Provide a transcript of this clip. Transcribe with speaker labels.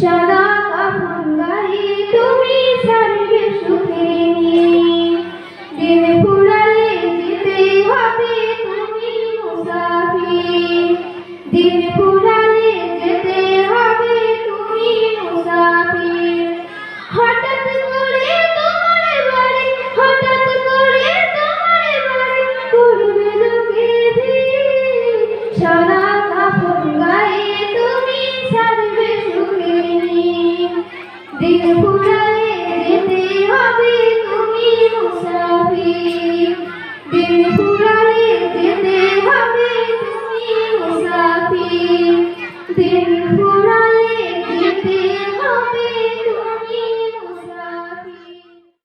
Speaker 1: সারা কাফন গায়ে তুমি সারবে সুখে দিন ফুরালে যেতে হবে তুমি মুসাফির। দিন দেহ